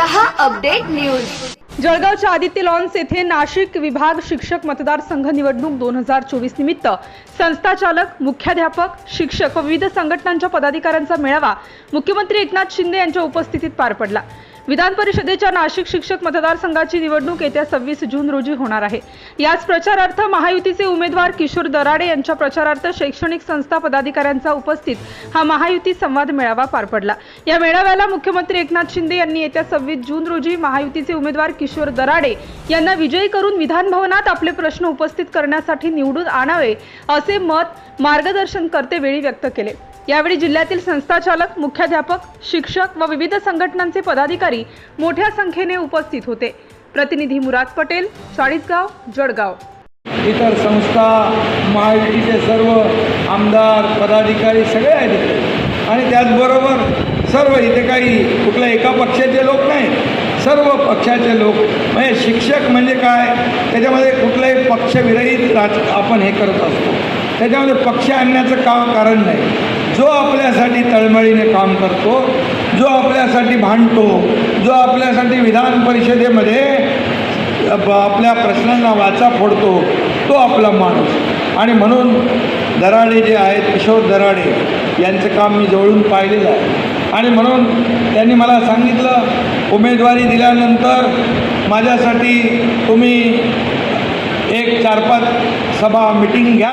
Update news. जळगावच्या Aditya lawns येथे नाशिक विभाग शिक्षक मतदारसंघ निवडणूक दोन हजार चोवीस निमित्त. संस्थाचालक मुख्याध्यापक शिक्षक व विविध संघटनांच्या पदाधिकाऱ्यांचा मेळावा मुख्यमंत्री एकनाथ शिंदे यांच्या उपस्थितीत पार पडला. विधान परिषदेच्या नाशिक शिक्षक मतदारसंघाची निवडणूक येत्या सव्वीस जून रोजी होणार आहे. याच प्रचारार्थ महायुतीचे उमेदवार किशोर दराडे यांच्या प्रचारार्थ शैक्षणिक संस्था पदाधिकाऱ्यांचा उपस्थित हा महायुती संवाद मेळावा पार पडला. या मेळाव्याला मुख्यमंत्री एकनाथ शिंदे यांनी येत्या सव्वीस जून रोजी महायुतीचे उमेदवार किशोर दराडे यांना विजयी करून विधानभवनात आपले प्रश्न उपस्थित करण्यासाठी निवडून आणावे असे मत मार्गदर्शन करते वेळी व्यक्त केले. यावेळी जिल्ह्यातील संस्थाचालक मुख्याध्यापक शिक्षक व विविध संघटनांचे पदाधिकारी मोठ्या संख्येने उपस्थित होते. प्रतिनिधी मुराद पटेल चाळीसगाव जळगाव. इतर संस्था महायुतीचे सर्व आमदार पदाधिकारी सगळे आहेत इथे. आणि त्याचबरोबर सर्व इथे काही कुठल्या एका पक्षाचे लोक नाही. सर्व पक्षाचे लोक. म्हणजे शिक्षक म्हणजे काय? त्याच्यामध्ये कुठलाही पक्षविरहित राज आपण हे करत असतो. त्याच्यामध्ये पक्ष आणण्याचं का कारण नाही. जो आपल्यासाठी तळमळीने काम करतो जो आपल्यासाठी भांडतो जो आपल्यासाठी विधान परिषदेमध्ये आपल्या प्रश्नांना वाचा फोडतो तो आपला माणूस. आणि म्हणून दराडे जे आहेत किशोर दराडे यांचं काम मी जवळून पाहिलेलं आहे. आणि म्हणून त्यांनी मला सांगितलं उमेदवारी दिल्यानंतर माझ्यासाठी तुम्ही एक चार पाच सभा मिटिंग घ्या.